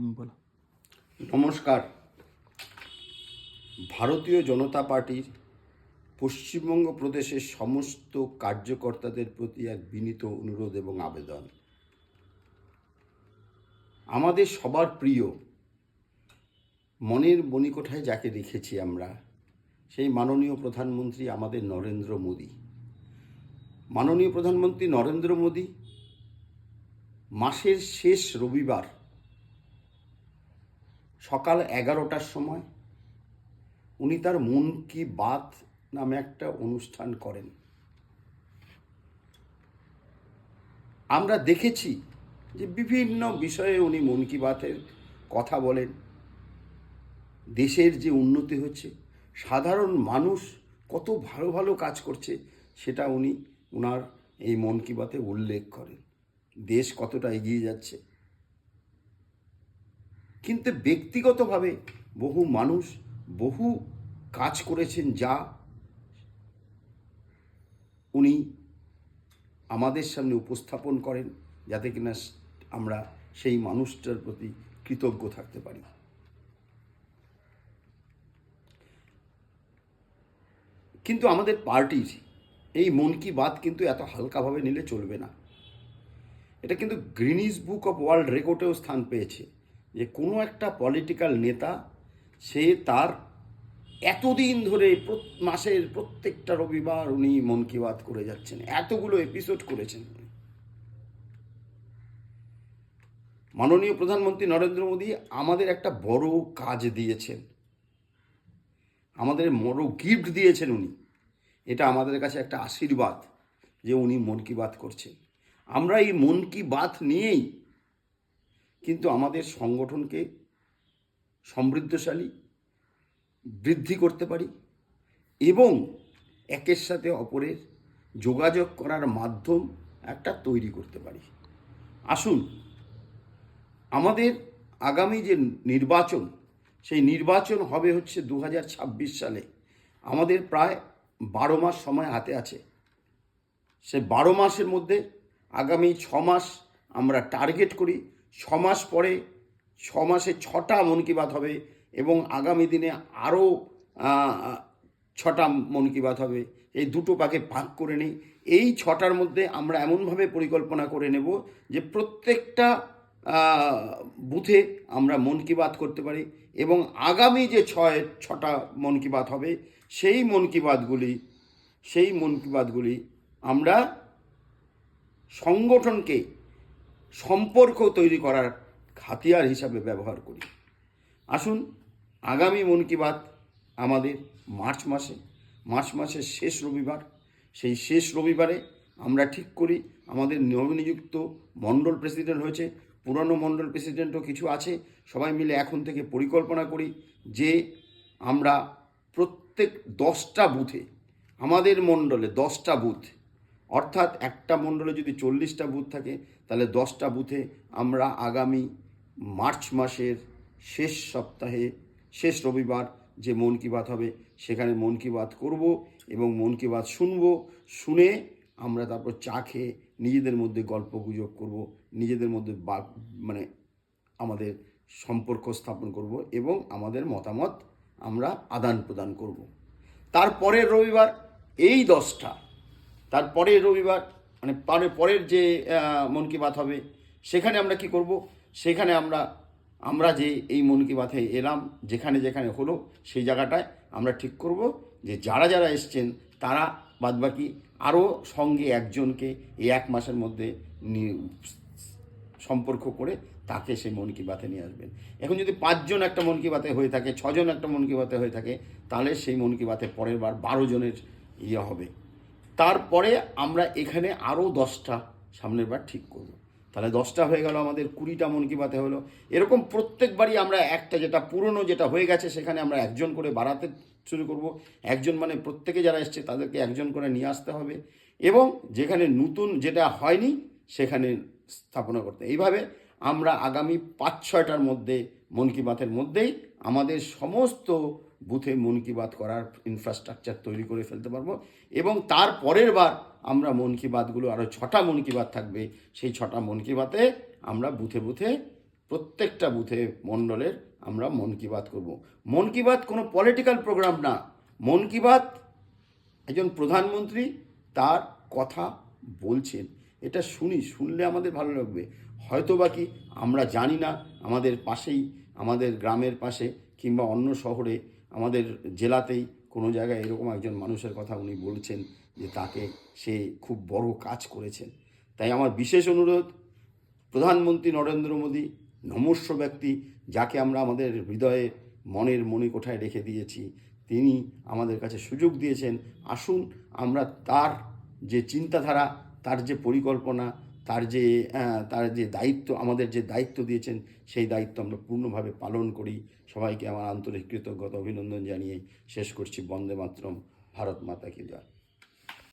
বলো। নমস্কার। ভারতীয় জনতা পার্টির পশ্চিমবঙ্গ প্রদেশের সমস্ত কার্যকর্তাদের প্রতি এক বিনীত অনুরোধ এবং আবেদন। আমাদের সবার প্রিয়, মনের মণিকোঠায় যাকে রেখেছি আমরা, সেই মাননীয় প্রধানমন্ত্রী আমাদের নরেন্দ্র মোদী। মাননীয় প্রধানমন্ত্রী নরেন্দ্র মোদী, মাসের শেষ রবিবার সকাল এগারোটার সময় উনি তার মন কি বাত নামে একটা অনুষ্ঠান করেন। আমরা দেখেছি যে বিভিন্ন বিষয়ে উনি মন কি বাতের কথা বলেন। দেশের যে উন্নতি হচ্ছে, সাধারণ মানুষ কত ভালো ভালো কাজ করছে, সেটা উনি ওনার এই মন কি বাতে উল্লেখ করেন। দেশ কতটা এগিয়ে যাচ্ছে কিন্তু ব্যক্তিগতভাবে বহু মানুষ বহু কাজ করেছেন যা উনি আমাদের সামনে উপস্থাপন করেন যাতে কিনা আমরা সেই মানুষটার প্রতি কৃতজ্ঞ থাকতে পারি। কিন্তু আমাদের পার্টির এই মন কি বাত কিন্তু এত হালকাভাবে নিলে চলবে না। এটা কিন্তু গ্রিনিস বুক অফ ওয়ার্ল্ড রেকর্ডেও স্থান পেয়েছে। যে কোনো একটা পলিটিক্যাল নেতা, সে তার এতদিন ধরে মাসের প্রত্যেকটা রবিবার উনি মন কি বাত করে যাচ্ছেন, এতগুলো এপিসোড করেছেন। মাননীয় প্রধানমন্ত্রী নরেন্দ্র মোদী আমাদের একটা বড় কাজ দিয়েছেন। আমাদের বড় গিফট দিয়েছেন উনি। এটা আমাদের কাছে একটা আশীর্বাদ যে উনি মন কি বাত করছেন। আমরা এই মন কি বাত নিয়েই কিন্তু আমাদের সংগঠনকে সমৃদ্ধশালী, বৃদ্ধি করতে পারি এবং একের সাথে অপরের যোগাযোগ করার মাধ্যম একটা তৈরি করতে পারি। আসুন, আমাদের আগামী যে নির্বাচন, সেই নির্বাচন হবে হচ্ছে দু হাজার ছাব্বিশ সালে। আমাদের প্রায় বারো মাস সময় হাতে আছে। সে বারো মাসের মধ্যে আগামী ছ মাস আমরা টার্গেট করি ছ মাস পরে, ছমাসে ছটা মন কি বাত হবে এবং আগামী দিনে আরও ছটা মন কি বাত হবে। এই দুটো পাকে ভাগ করে নিই। এই ছটার মধ্যে আমরা এমনভাবে পরিকল্পনা করে নেব যে প্রত্যেকটা বুথে আমরা মন কি বাত করতে পারি এবং আগামী যে ছয়, ছটা মন কি বাত হবে, সেই মন কি বাতগুলি, সেই মন কি বাতগুলি আমরা সংগঠনকে সম্পর্ক তৈরি করার হাতিয়ার হিসাবে ব্যবহার করি। আসুন, আগামী মন কি বাত আমাদের মার্চ মাসে, মার্চ মাসের শেষ রবিবার, সেই শেষ রবিবারে আমরা ঠিক করি, আমাদের নবনিযুক্ত মণ্ডল প্রেসিডেন্ট হয়েছে, পুরনো মণ্ডল প্রেসিডেন্টও কিছু আছে, সবাই মিলে এখন থেকে পরিকল্পনা করি যে আমরা প্রত্যেক দশটা বুথে, আমাদের মণ্ডলে দশটা বুথ অর্থাৎ একটা মণ্ডলে যদি চল্লিশটা বুথ থাকে, তাহলে দশটা বুথে আমরা আগামী মার্চ মাসের শেষ সপ্তাহে, শেষ রবিবার যে মন কি বাত হবে, সেখানে মন কি বাত করব এবং মন কি বাত শুনব, শুনে আমরা তারপর চা খেয়ে নিজেদের মধ্যে গল্প গুজব করব, নিজেদের মধ্যে বাক মানে আমাদের সম্পর্ক স্থাপন করব এবং আমাদের মতামত আমরা আদান প্রদান করব। তারপরের রবিবার এই দশটা তারপরের রবিবার মানে পরে পরের যে মন কি বাত হবে, সেখানে আমরা কি করব? সেখানে আমরা আমরা যে এই মন কি বাতে এলাম, যেখানে যেখানে হলো, সেই জায়গাটায় আমরা ঠিক করব যে যারা যারা এসছেন, তারা বাদবাকি আরও সঙ্গে একজনকে এই এক মাসের মধ্যে সম্পর্ক করে তাকে সেই মন কি বাতে নিয়ে আসবেন। এখন যদি পাঁচজন একটা মন কি বাতে হয়ে থাকে, ছজন একটা মন কি বাতে হয়ে থাকে, তাহলে সেই মন কি বাতে পরের বার বারো জনের ইয়ে হবে। তারপরে আমরা এখানে আরও দশটা সামনের বার ঠিক করব। তাহলে দশটা হয়ে গেল আমাদের, কুড়িটা মন কি বাতে হলো। এরকম প্রত্যেকবারই আমরা একটা যেটা পুরনো যেটা হয়ে গেছে সেখানে আমরা একজন করে বাড়াতে শুরু করব। একজন মানে প্রত্যেকে যারা এসছে তাদেরকে একজন করে নিয়ে আসতে হবে। এবং যেখানে নতুন যেটা হয়নি সেখানে স্থাপনা করতে। এইভাবে আমরা আগামী পাঁচ ছয়টার মধ্যে মন কি বাতের মধ্যেই আমাদের সমস্ত বুথে মন কি বাত করার ইনফ্রাস্ট্রাকচার তৈরি করে ফেলতে পারব এবং তার পরের বার আমরা মন কি বাতগুলো আরও ছটা মন কি বাত থাকবে। সেই ছটা মন কি বাতে আমরা বুথে বুথে প্রত্যেকটা বুথে মণ্ডলের আমরা মন কি বাত করব। মন কি বাত কোনো পলিটিক্যাল প্রোগ্রাম না। মন কি বাত একজন প্রধানমন্ত্রী তার কথা বলছেন। এটা শুনি, শুনলে আমাদের ভালো লাগবে। হয়তো বা কি আমরা জানি না আমাদের পাশেই, আমাদের গ্রামের পাশে কিংবা অন্য শহরে, আমাদের জেলাতেই কোনো জায়গায় এরকম একজন মানুষের কথা উনি বলছেন যে তাকে সে খুব বড় কাজ করেছেন। তাই আমার বিশেষ অনুরোধ, প্রধানমন্ত্রী নরেন্দ্র মোদী, নমস্য ব্যক্তি যাকে আমরা আমাদের হৃদয়ে মনের মনে কোঠায় রেখে দিয়েছি, তিনি আমাদের কাছে সুযোগ দিয়েছেন। আসুন আমরা তার যে চিন্তাধারা তার যে পরিকল্পনা, তার যে তার যে দায়িত্ব, আমাদের যে দায়িত্ব দিয়েছেন, সেই দায়িত্ব আমরা পূর্ণভাবে পালন করি। সবাইকে আমার আন্তরিক কৃতজ্ঞতা, অভিনন্দন জানিয়ে শেষ করছি। বন্দে মাতরম, ভারত মাতা কি জয়।